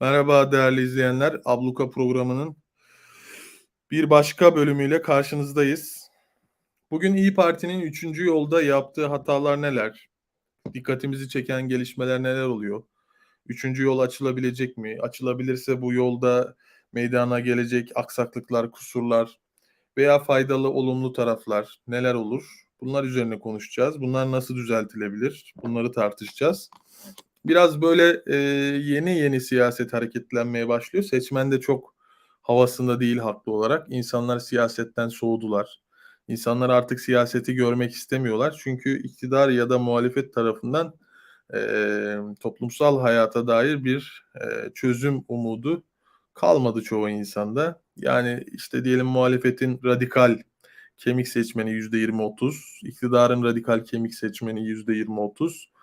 Merhaba değerli izleyenler. Abluka programının bir başka bölümüyle karşınızdayız. Bugün İyi Parti'nin 3. yolda yaptığı hatalar neler? Dikkatimizi çeken gelişmeler neler oluyor? Üçüncü yol açılabilecek mi? Açılabilirse bu yolda meydana gelecek aksaklıklar, kusurlar veya faydalı, olumlu taraflar neler olur? Bunlar üzerine konuşacağız. Bunlar nasıl düzeltilebilir? Bunları tartışacağız. Biraz böyle e, yeni yeni siyaset hareketlenmeye başlıyor. Seçmen de çok havasında değil haklı olarak. İnsanlar siyasetten soğudular. İnsanlar artık siyaseti görmek istemiyorlar. Çünkü iktidar ya da muhalefet tarafından e, toplumsal hayata dair bir e, çözüm umudu kalmadı çoğu insanda. Yani işte diyelim muhalefetin radikal kemik seçmeni %20-30, iktidarın radikal kemik seçmeni %20-30.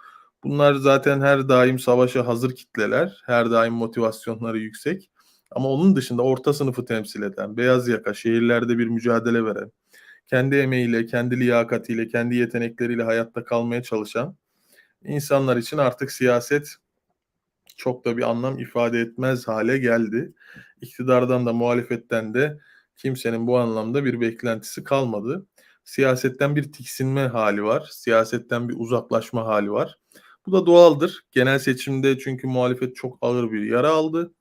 Bunlar zaten her daim savaşa hazır kitleler, her daim motivasyonları yüksek. Ama onun dışında orta sınıfı temsil eden, beyaz yaka, şehirlerde bir mücadele veren, kendi emeğiyle, kendi liyakatiyle, kendi yetenekleriyle hayatta kalmaya çalışan insanlar için artık siyaset çok da bir anlam ifade etmez hale geldi. İktidardan da muhalefetten de kimsenin bu anlamda bir beklentisi kalmadı. Siyasetten bir tiksinme hali var. Siyasetten bir uzaklaşma hali var. Bu da doğaldır. Genel seçimde çünkü muhalefet çok ağır bir yara aldı.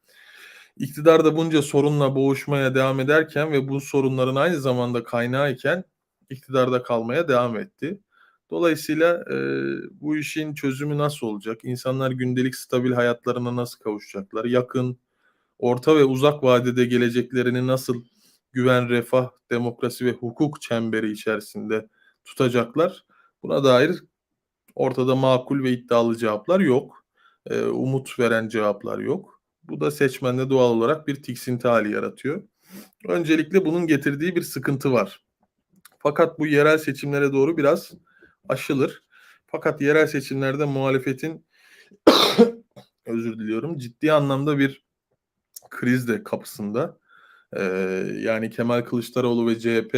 İktidar da bunca sorunla boğuşmaya devam ederken ve bu sorunların aynı zamanda kaynağı iken iktidarda kalmaya devam etti. Dolayısıyla e, bu işin çözümü nasıl olacak? İnsanlar gündelik stabil hayatlarına nasıl kavuşacaklar? Yakın, orta ve uzak vadede geleceklerini nasıl güven, refah, demokrasi ve hukuk çemberi içerisinde tutacaklar? Buna dair ortada makul ve iddialı cevaplar yok. E, umut veren cevaplar yok. Bu da seçmende doğal olarak bir tiksinti hali yaratıyor. Öncelikle bunun getirdiği bir sıkıntı var. Fakat bu yerel seçimlere doğru biraz aşılır. Fakat yerel seçimlerde muhalefetin özür diliyorum ciddi anlamda bir kriz de kapısında. Ee, yani Kemal Kılıçdaroğlu ve CHP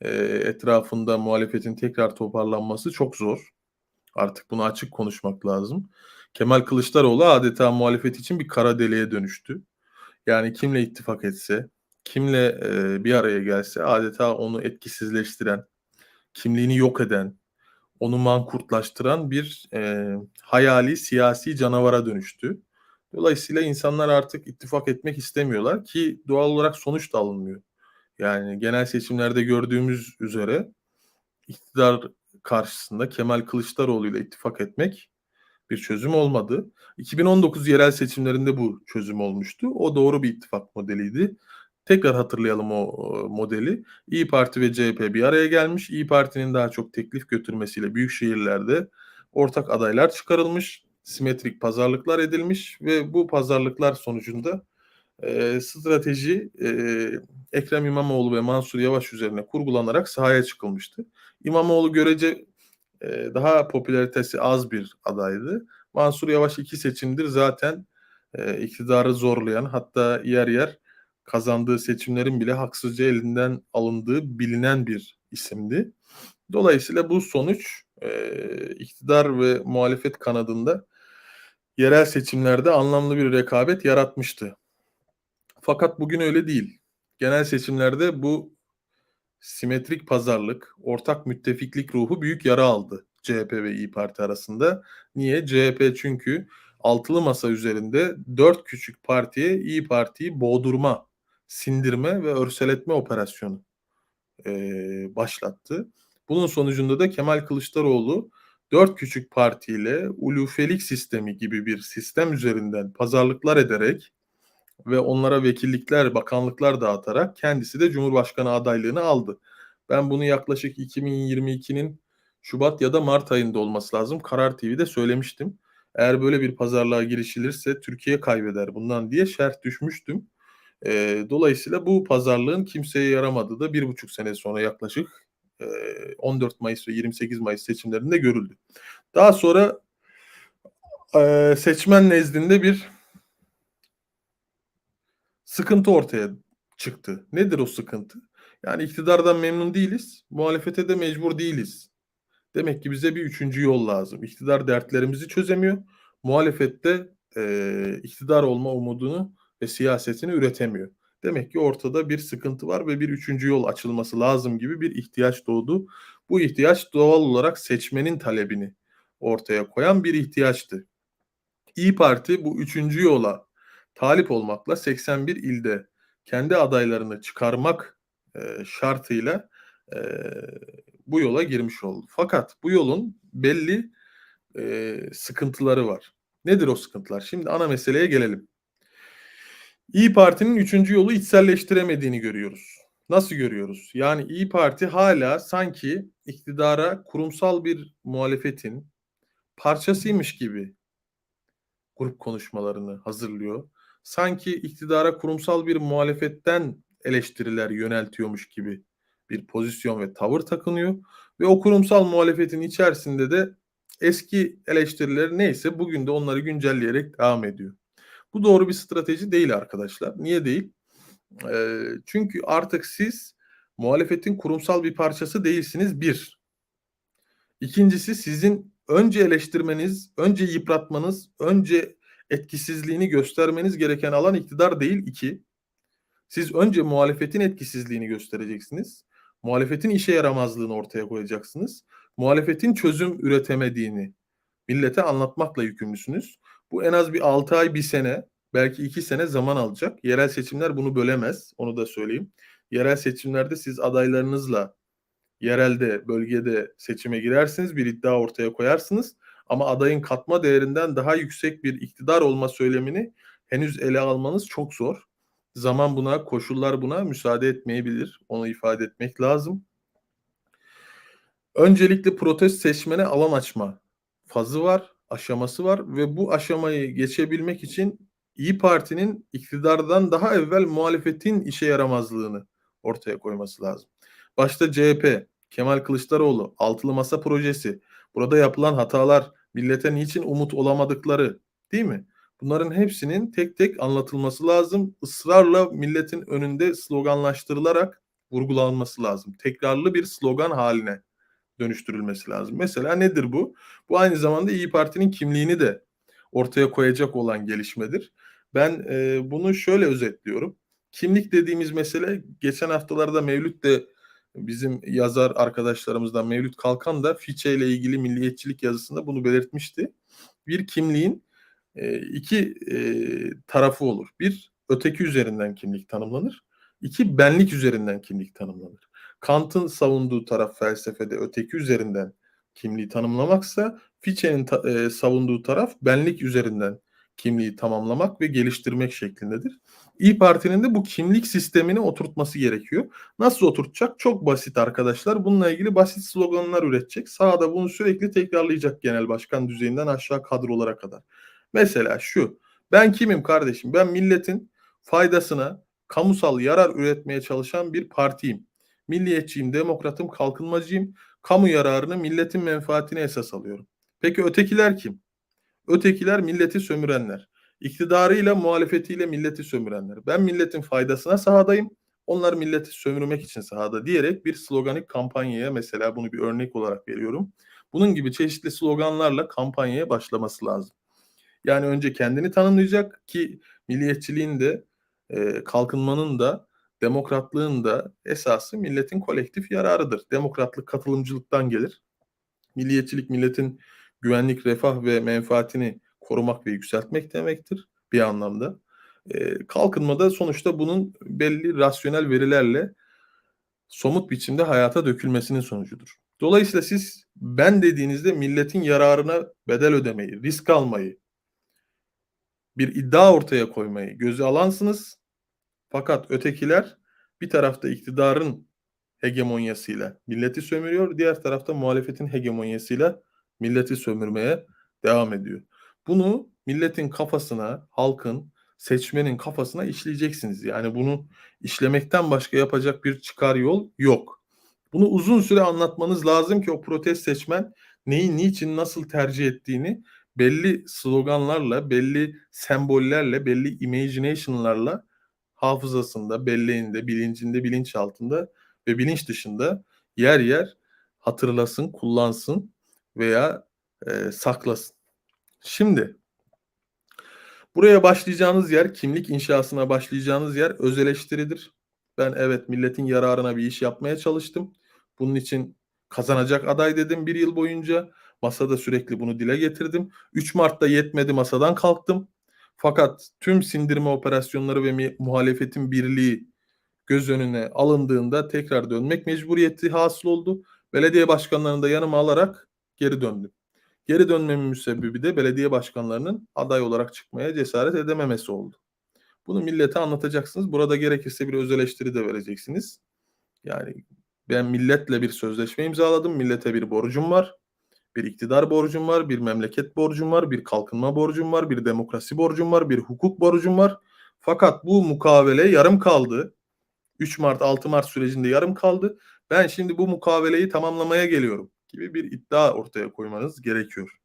e, etrafında muhalefetin tekrar toparlanması çok zor. Artık bunu açık konuşmak lazım. Kemal Kılıçdaroğlu adeta muhalefet için bir kara deliğe dönüştü. Yani kimle ittifak etse, kimle e, bir araya gelse adeta onu etkisizleştiren, kimliğini yok eden, onu mankurtlaştıran bir e, hayali siyasi canavara dönüştü. Dolayısıyla insanlar artık ittifak etmek istemiyorlar ki doğal olarak sonuç da alınmıyor. Yani genel seçimlerde gördüğümüz üzere iktidar karşısında Kemal Kılıçdaroğlu ile ittifak etmek bir çözüm olmadı. 2019 yerel seçimlerinde bu çözüm olmuştu. O doğru bir ittifak modeliydi. Tekrar hatırlayalım o modeli. İyi Parti ve CHP bir araya gelmiş. İyi Parti'nin daha çok teklif götürmesiyle büyük şehirlerde ortak adaylar çıkarılmış. Simetrik pazarlıklar edilmiş ve bu pazarlıklar sonucunda e, strateji e, Ekrem İmamoğlu ve Mansur Yavaş üzerine kurgulanarak sahaya çıkılmıştı. İmamoğlu görece e, daha popülaritesi az bir adaydı. Mansur Yavaş iki seçimdir zaten e, iktidarı zorlayan hatta yer yer kazandığı seçimlerin bile haksızca elinden alındığı bilinen bir isimdi. Dolayısıyla bu sonuç e, iktidar ve muhalefet kanadında yerel seçimlerde anlamlı bir rekabet yaratmıştı. Fakat bugün öyle değil. Genel seçimlerde bu simetrik pazarlık, ortak müttefiklik ruhu büyük yara aldı CHP ve İyi Parti arasında. Niye? CHP çünkü altılı masa üzerinde dört küçük partiye İyi Parti'yi boğdurma, sindirme ve örseletme operasyonu e, başlattı. Bunun sonucunda da Kemal Kılıçdaroğlu dört küçük partiyle ulufelik sistemi gibi bir sistem üzerinden pazarlıklar ederek ve onlara vekillikler, bakanlıklar dağıtarak kendisi de Cumhurbaşkanı adaylığını aldı. Ben bunu yaklaşık 2022'nin Şubat ya da Mart ayında olması lazım. Karar TV'de söylemiştim. Eğer böyle bir pazarlığa girişilirse Türkiye kaybeder bundan diye şerh düşmüştüm. E, dolayısıyla bu pazarlığın kimseye yaramadığı da bir buçuk sene sonra yaklaşık e, 14 Mayıs ve 28 Mayıs seçimlerinde görüldü. Daha sonra e, seçmen nezdinde bir sıkıntı ortaya çıktı. Nedir o sıkıntı? Yani iktidardan memnun değiliz, muhalefete de mecbur değiliz. Demek ki bize bir üçüncü yol lazım. İktidar dertlerimizi çözemiyor, muhalefette eee, iktidar olma umudunu ve siyasetini üretemiyor. Demek ki ortada bir sıkıntı var ve bir üçüncü yol açılması lazım gibi bir ihtiyaç doğdu. Bu ihtiyaç doğal olarak seçmenin talebini ortaya koyan bir ihtiyaçtı. İyi Parti bu üçüncü yola talip olmakla 81 ilde kendi adaylarını çıkarmak eee, şartıyla eee, bu yola girmiş oldu. Fakat bu yolun belli eee, sıkıntıları var. Nedir o sıkıntılar? Şimdi ana meseleye gelelim. İyi Parti'nin üçüncü yolu içselleştiremediğini görüyoruz. Nasıl görüyoruz? Yani İyi Parti hala sanki iktidara kurumsal bir muhalefetin parçasıymış gibi grup konuşmalarını hazırlıyor. Sanki iktidara kurumsal bir muhalefetten eleştiriler yöneltiyormuş gibi bir pozisyon ve tavır takınıyor ve o kurumsal muhalefetin içerisinde de eski eleştirileri neyse bugün de onları güncelleyerek devam ediyor. Bu doğru bir strateji değil arkadaşlar. Niye değil? Eee, çünkü artık siz muhalefetin kurumsal bir parçası değilsiniz bir. İkincisi sizin önce eleştirmeniz, önce yıpratmanız, önce etkisizliğini göstermeniz gereken alan iktidar değil iki. Siz önce muhalefetin etkisizliğini göstereceksiniz. Muhalefetin işe yaramazlığını ortaya koyacaksınız. Muhalefetin çözüm üretemediğini millete anlatmakla yükümlüsünüz. Bu en az bir 6 ay, 1 sene, belki 2 sene zaman alacak. Yerel seçimler bunu bölemez. Onu da söyleyeyim. Yerel seçimlerde siz adaylarınızla yerelde, bölgede seçime girersiniz, bir iddia ortaya koyarsınız. Ama adayın katma değerinden daha yüksek bir iktidar olma söylemini henüz ele almanız çok zor. Zaman buna, koşullar buna müsaade etmeyebilir. Onu ifade etmek lazım. Öncelikle protest seçmene alan açma fazı var, aşaması var ve bu aşamayı geçebilmek için İyi Parti'nin iktidardan daha evvel muhalefetin işe yaramazlığını ortaya koyması lazım. Başta CHP, Kemal Kılıçdaroğlu, Altılı Masa projesi, burada yapılan hatalar, millete niçin umut olamadıkları değil mi? Bunların hepsinin tek tek anlatılması lazım. Israrla milletin önünde sloganlaştırılarak vurgulanması lazım. Tekrarlı bir slogan haline dönüştürülmesi lazım. Mesela nedir bu? Bu aynı zamanda İyi Parti'nin kimliğini de ortaya koyacak olan gelişmedir. Ben e, bunu şöyle özetliyorum. Kimlik dediğimiz mesele geçen haftalarda Mevlüt de bizim yazar arkadaşlarımızdan Mevlüt Kalkan da Fiçe ile ilgili milliyetçilik yazısında bunu belirtmişti. Bir kimliğin e, iki e, tarafı olur. Bir, öteki üzerinden kimlik tanımlanır. İki, benlik üzerinden kimlik tanımlanır. Kant'ın savunduğu taraf felsefede öteki üzerinden kimliği tanımlamaksa Fichte'nin ta, e, savunduğu taraf benlik üzerinden kimliği tamamlamak ve geliştirmek şeklindedir. İyi Parti'nin de bu kimlik sistemini oturtması gerekiyor. Nasıl oturtacak? Çok basit arkadaşlar. Bununla ilgili basit sloganlar üretecek. Sağda bunu sürekli tekrarlayacak genel başkan düzeyinden aşağı kadrolara kadar. Mesela şu. Ben kimim kardeşim? Ben milletin faydasına kamusal yarar üretmeye çalışan bir partiyim. Milliyetçiyim, demokratım, kalkınmacıyım. Kamu yararını milletin menfaatine esas alıyorum. Peki ötekiler kim? Ötekiler milleti sömürenler. İktidarıyla, muhalefetiyle milleti sömürenler. Ben milletin faydasına sahadayım. Onlar milleti sömürmek için sahada diyerek bir sloganik kampanyaya mesela bunu bir örnek olarak veriyorum. Bunun gibi çeşitli sloganlarla kampanyaya başlaması lazım. Yani önce kendini tanımlayacak ki milliyetçiliğin de e, kalkınmanın da demokratlığın da esası milletin kolektif yararıdır. Demokratlık katılımcılıktan gelir. Milliyetçilik milletin güvenlik, refah ve menfaatini korumak ve yükseltmek demektir bir anlamda. E, kalkınmada sonuçta bunun belli rasyonel verilerle somut biçimde hayata dökülmesinin sonucudur. Dolayısıyla siz ben dediğinizde milletin yararına bedel ödemeyi, risk almayı, bir iddia ortaya koymayı göze alansınız. Fakat ötekiler bir tarafta iktidarın hegemonyasıyla milleti sömürüyor, diğer tarafta muhalefetin hegemonyasıyla milleti sömürmeye devam ediyor. Bunu milletin kafasına, halkın, seçmenin kafasına işleyeceksiniz. Yani bunu işlemekten başka yapacak bir çıkar yol yok. Bunu uzun süre anlatmanız lazım ki o protest seçmen neyi, niçin, nasıl tercih ettiğini belli sloganlarla, belli sembollerle, belli imagination'larla hafızasında, belleğinde, bilincinde, bilinçaltında ve bilinç dışında yer yer hatırlasın, kullansın veya e, saklasın. Şimdi Buraya başlayacağınız yer, kimlik inşasına başlayacağınız yer öz eleştiridir. Ben evet milletin yararına bir iş yapmaya çalıştım. Bunun için kazanacak aday dedim bir yıl boyunca. Masada sürekli bunu dile getirdim. 3 Mart'ta yetmedi masadan kalktım. Fakat tüm sindirme operasyonları ve muhalefetin birliği göz önüne alındığında tekrar dönmek mecburiyeti hasıl oldu. Belediye başkanlarını da yanıma alarak geri döndüm. Geri dönmemin müsebbibi de belediye başkanlarının aday olarak çıkmaya cesaret edememesi oldu. Bunu millete anlatacaksınız. Burada gerekirse bir öz eleştiri de vereceksiniz. Yani ben milletle bir sözleşme imzaladım. Millete bir borcum var. Bir iktidar borcum var, bir memleket borcum var, bir kalkınma borcum var, bir demokrasi borcum var, bir hukuk borcum var. Fakat bu mukavele yarım kaldı. 3 Mart 6 Mart sürecinde yarım kaldı. Ben şimdi bu mukaveleyi tamamlamaya geliyorum gibi bir iddia ortaya koymanız gerekiyor.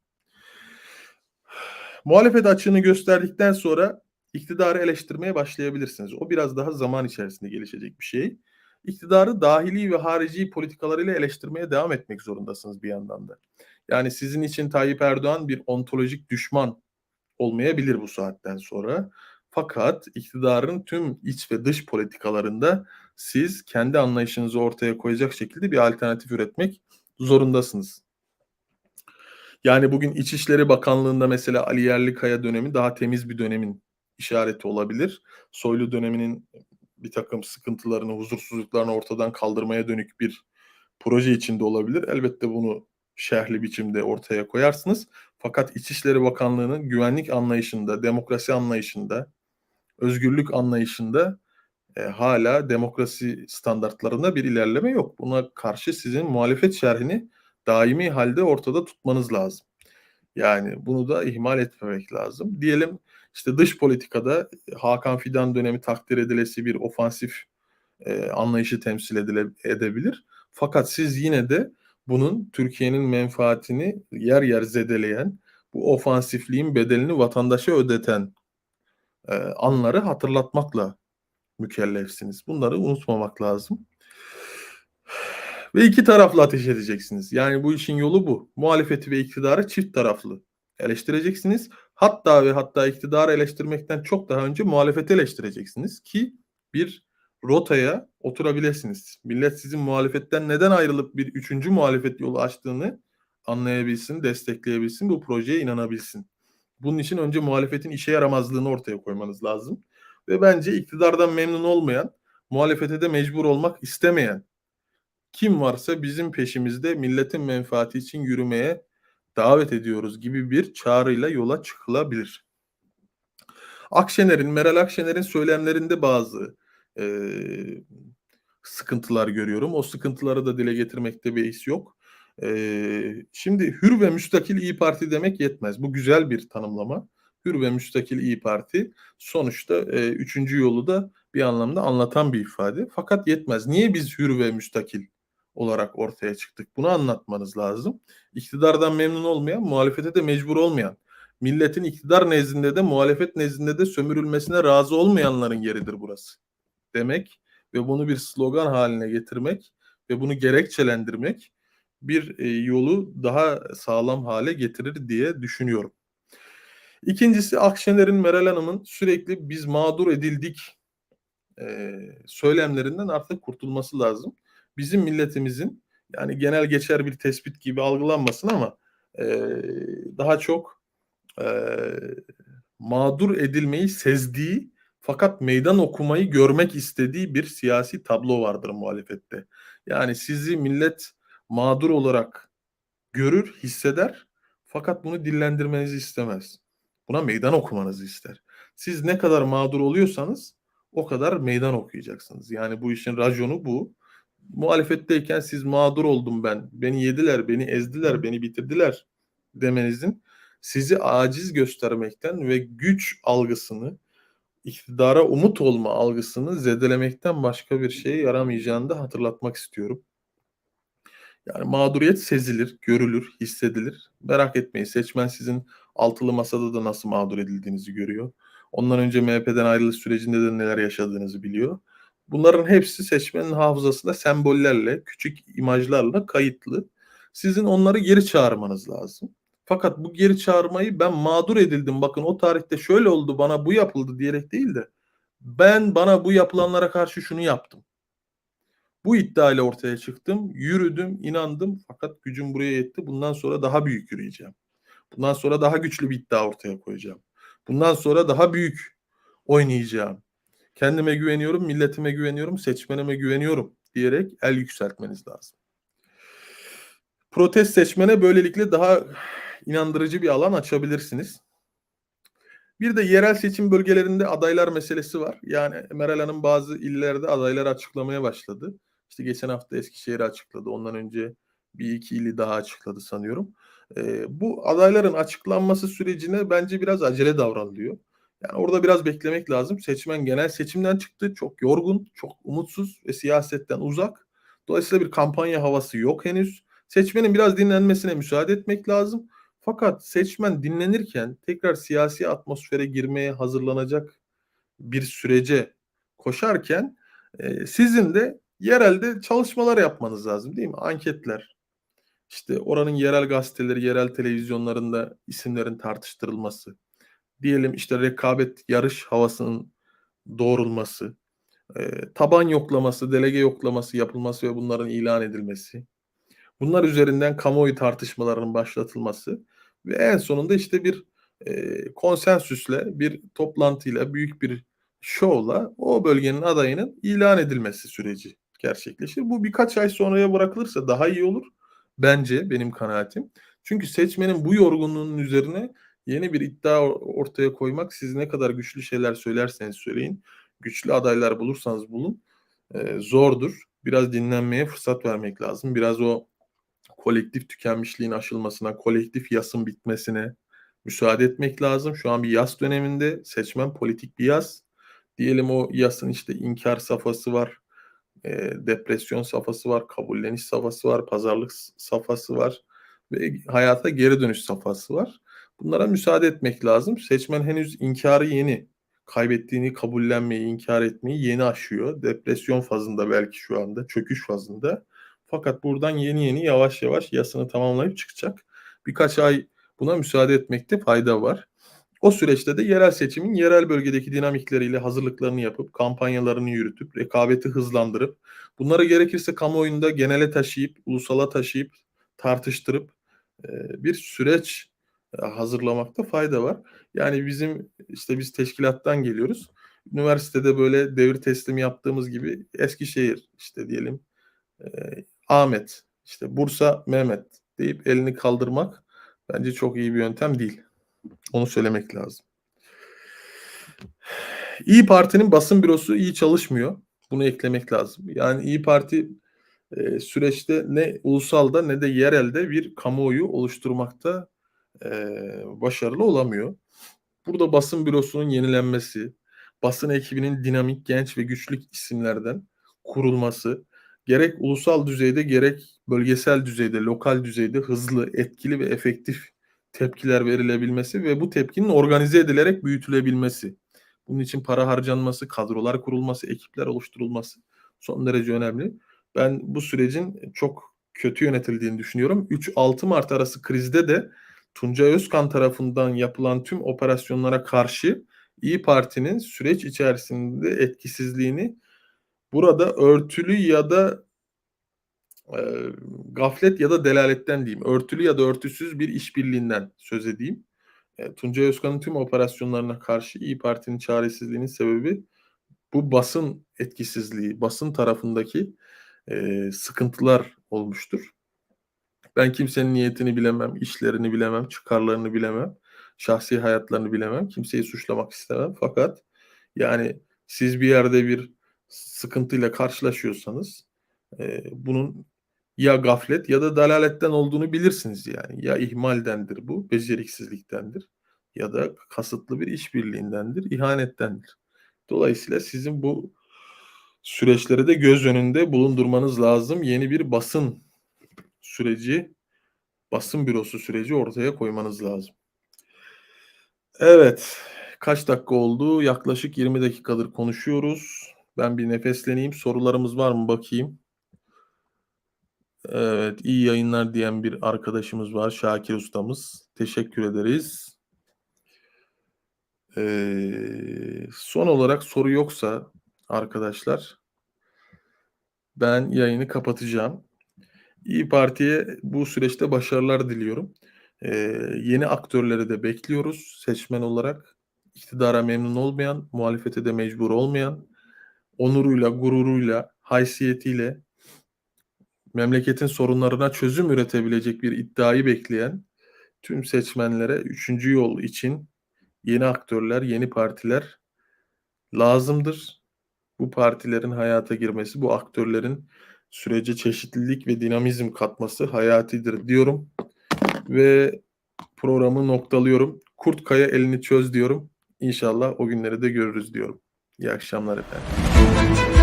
Muhalefet açığını gösterdikten sonra iktidarı eleştirmeye başlayabilirsiniz. O biraz daha zaman içerisinde gelişecek bir şey. İktidarı dahili ve harici politikalarıyla eleştirmeye devam etmek zorundasınız bir yandan da. Yani sizin için Tayyip Erdoğan bir ontolojik düşman olmayabilir bu saatten sonra. Fakat iktidarın tüm iç ve dış politikalarında siz kendi anlayışınızı ortaya koyacak şekilde bir alternatif üretmek zorundasınız. Yani bugün İçişleri Bakanlığı'nda mesela Ali Yerlikaya dönemi daha temiz bir dönemin işareti olabilir. Soylu döneminin bir takım sıkıntılarını, huzursuzluklarını ortadan kaldırmaya dönük bir proje içinde olabilir. Elbette bunu şerhli biçimde ortaya koyarsınız. Fakat İçişleri Bakanlığı'nın güvenlik anlayışında, demokrasi anlayışında, özgürlük anlayışında e, hala demokrasi standartlarında bir ilerleme yok. Buna karşı sizin muhalefet şerhini daimi halde ortada tutmanız lazım. Yani bunu da ihmal etmemek lazım. Diyelim işte dış politikada Hakan Fidan dönemi takdir edilesi bir ofansif e, anlayışı temsil edile, edebilir. Fakat siz yine de bunun Türkiye'nin menfaatini yer yer zedeleyen, bu ofansifliğin bedelini vatandaşa ödeten e, anları hatırlatmakla mükellefsiniz. Bunları unutmamak lazım. Ve iki taraflı ateş edeceksiniz. Yani bu işin yolu bu. Muhalefeti ve iktidarı çift taraflı eleştireceksiniz. Hatta ve hatta iktidarı eleştirmekten çok daha önce muhalefeti eleştireceksiniz ki bir rotaya oturabilirsiniz. Millet sizin muhalefetten neden ayrılıp bir üçüncü muhalefet yolu açtığını anlayabilsin, destekleyebilsin, bu projeye inanabilsin. Bunun için önce muhalefetin işe yaramazlığını ortaya koymanız lazım. Ve bence iktidardan memnun olmayan, muhalefete de mecbur olmak istemeyen kim varsa bizim peşimizde milletin menfaati için yürümeye davet ediyoruz gibi bir çağrıyla yola çıkılabilir. Akşener'in, Meral Akşener'in söylemlerinde bazı e, sıkıntılar görüyorum. O sıkıntıları da dile getirmekte beis yok. E, şimdi hür ve müstakil İyi Parti demek yetmez. Bu güzel bir tanımlama. Hür ve müstakil İyi Parti sonuçta e, üçüncü yolu da bir anlamda anlatan bir ifade. Fakat yetmez. Niye biz hür ve müstakil olarak ortaya çıktık? Bunu anlatmanız lazım. İktidardan memnun olmayan, muhalefete de mecbur olmayan, milletin iktidar nezdinde de muhalefet nezdinde de sömürülmesine razı olmayanların yeridir burası demek ve bunu bir slogan haline getirmek ve bunu gerekçelendirmek bir e, yolu daha sağlam hale getirir diye düşünüyorum. İkincisi Akşener'in Meral Hanım'ın sürekli biz mağdur edildik e, söylemlerinden artık kurtulması lazım. Bizim milletimizin yani genel geçer bir tespit gibi algılanmasın ama e, daha çok e, mağdur edilmeyi sezdiği fakat meydan okumayı görmek istediği bir siyasi tablo vardır muhalefette. Yani sizi millet mağdur olarak görür, hisseder fakat bunu dillendirmenizi istemez. Buna meydan okumanızı ister. Siz ne kadar mağdur oluyorsanız o kadar meydan okuyacaksınız. Yani bu işin raconu bu. Muhalefetteyken siz mağdur oldum ben, beni yediler, beni ezdiler, beni bitirdiler demenizin sizi aciz göstermekten ve güç algısını, iktidara umut olma algısını zedelemekten başka bir şeye yaramayacağını da hatırlatmak istiyorum. Yani mağduriyet sezilir, görülür, hissedilir. Merak etmeyin seçmen sizin altılı masada da nasıl mağdur edildiğinizi görüyor. Ondan önce MHP'den ayrılış sürecinde de neler yaşadığınızı biliyor. Bunların hepsi seçmenin hafızasında sembollerle, küçük imajlarla kayıtlı. Sizin onları geri çağırmanız lazım. Fakat bu geri çağırmayı ben mağdur edildim. Bakın o tarihte şöyle oldu, bana bu yapıldı diyerek değil de ben bana bu yapılanlara karşı şunu yaptım. Bu iddiayla ortaya çıktım, yürüdüm, inandım fakat gücüm buraya yetti. Bundan sonra daha büyük yürüyeceğim. Bundan sonra daha güçlü bir iddia ortaya koyacağım. Bundan sonra daha büyük oynayacağım. Kendime güveniyorum, milletime güveniyorum, seçmenime güveniyorum diyerek el yükseltmeniz lazım. Protest seçmene böylelikle daha inandırıcı bir alan açabilirsiniz. Bir de yerel seçim bölgelerinde adaylar meselesi var. Yani Meral Hanım bazı illerde adayları açıklamaya başladı. İşte geçen hafta Eskişehir'i açıkladı. Ondan önce bir iki ili daha açıkladı sanıyorum. Ee, bu adayların açıklanması sürecine bence biraz acele davranılıyor. Yani orada biraz beklemek lazım. Seçmen genel seçimden çıktı. Çok yorgun, çok umutsuz ve siyasetten uzak. Dolayısıyla bir kampanya havası yok henüz. Seçmenin biraz dinlenmesine müsaade etmek lazım. Fakat seçmen dinlenirken tekrar siyasi atmosfere girmeye hazırlanacak bir sürece koşarken e, sizin de yerelde çalışmalar yapmanız lazım değil mi? Anketler, işte oranın yerel gazeteleri, yerel televizyonlarında isimlerin tartıştırılması, diyelim işte rekabet yarış havasının doğrulması, e, taban yoklaması, delege yoklaması yapılması ve bunların ilan edilmesi, bunlar üzerinden kamuoyu tartışmalarının başlatılması ve en sonunda işte bir e, konsensüsle, bir toplantıyla, büyük bir şovla o bölgenin adayının ilan edilmesi süreci gerçekleşir. Bu birkaç ay sonraya bırakılırsa daha iyi olur. Bence benim kanaatim. Çünkü seçmenin bu yorgunluğunun üzerine yeni bir iddia ortaya koymak siz ne kadar güçlü şeyler söylerseniz söyleyin, güçlü adaylar bulursanız bulun e, zordur. Biraz dinlenmeye fırsat vermek lazım. Biraz o kolektif tükenmişliğin aşılmasına, kolektif yasın bitmesine müsaade etmek lazım. Şu an bir yas döneminde seçmen politik bir yas. Diyelim o yasın işte inkar safhası var, e, depresyon safhası var, kabulleniş safhası var, pazarlık safhası var ve hayata geri dönüş safhası var. Bunlara müsaade etmek lazım. Seçmen henüz inkarı yeni. Kaybettiğini kabullenmeyi, inkar etmeyi yeni aşıyor. Depresyon fazında belki şu anda, çöküş fazında. Fakat buradan yeni yeni yavaş yavaş yasını tamamlayıp çıkacak. Birkaç ay buna müsaade etmekte fayda var. O süreçte de yerel seçimin yerel bölgedeki dinamikleriyle hazırlıklarını yapıp, kampanyalarını yürütüp, rekabeti hızlandırıp, bunları gerekirse kamuoyunda genele taşıyıp, ulusala taşıyıp, tartıştırıp bir süreç hazırlamakta fayda var. Yani bizim işte biz teşkilattan geliyoruz. Üniversitede böyle devir teslimi yaptığımız gibi Eskişehir işte diyelim Ahmet, işte Bursa Mehmet deyip elini kaldırmak bence çok iyi bir yöntem değil. Onu söylemek lazım. İyi Parti'nin basın bürosu iyi çalışmıyor. Bunu eklemek lazım. Yani İyi Parti e, süreçte ne ulusalda ne de yerelde bir kamuoyu oluşturmakta e, başarılı olamıyor. Burada basın bürosunun yenilenmesi, basın ekibinin dinamik, genç ve güçlü isimlerden kurulması, gerek ulusal düzeyde gerek bölgesel düzeyde, lokal düzeyde hızlı, etkili ve efektif tepkiler verilebilmesi ve bu tepkinin organize edilerek büyütülebilmesi. Bunun için para harcanması, kadrolar kurulması, ekipler oluşturulması son derece önemli. Ben bu sürecin çok kötü yönetildiğini düşünüyorum. 3-6 Mart arası krizde de Tuncay Özkan tarafından yapılan tüm operasyonlara karşı İyi Parti'nin süreç içerisinde etkisizliğini burada örtülü ya da e, gaflet ya da delaletten diyeyim. Örtülü ya da örtüsüz bir işbirliğinden söz edeyim. E, Tuncay Özkan'ın tüm operasyonlarına karşı İyi Parti'nin çaresizliğinin sebebi bu basın etkisizliği, basın tarafındaki e, sıkıntılar olmuştur. Ben kimsenin niyetini bilemem, işlerini bilemem, çıkarlarını bilemem, şahsi hayatlarını bilemem. Kimseyi suçlamak istemem. Fakat yani siz bir yerde bir sıkıntıyla karşılaşıyorsanız e, bunun ya gaflet ya da dalaletten olduğunu bilirsiniz yani. Ya ihmaldendir bu, beceriksizliktendir ya da kasıtlı bir işbirliğindendir, ihanettendir. Dolayısıyla sizin bu süreçleri de göz önünde bulundurmanız lazım. Yeni bir basın süreci, basın bürosu süreci ortaya koymanız lazım. Evet, kaç dakika oldu? Yaklaşık 20 dakikadır konuşuyoruz. Ben bir nefesleneyim. Sorularımız var mı bakayım. Evet, iyi yayınlar diyen bir arkadaşımız var. Şakir ustamız. Teşekkür ederiz. Ee, son olarak soru yoksa arkadaşlar ben yayını kapatacağım. İyi Parti'ye bu süreçte başarılar diliyorum. Ee, yeni aktörleri de bekliyoruz seçmen olarak. İktidara memnun olmayan, muhalefete de mecbur olmayan, onuruyla, gururuyla, haysiyetiyle memleketin sorunlarına çözüm üretebilecek bir iddiayı bekleyen tüm seçmenlere üçüncü yol için yeni aktörler, yeni partiler lazımdır. Bu partilerin hayata girmesi, bu aktörlerin sürece çeşitlilik ve dinamizm katması hayatidir diyorum. Ve programı noktalıyorum. Kurt Kaya elini çöz diyorum. İnşallah o günleri de görürüz diyorum. İyi akşamlar efendim.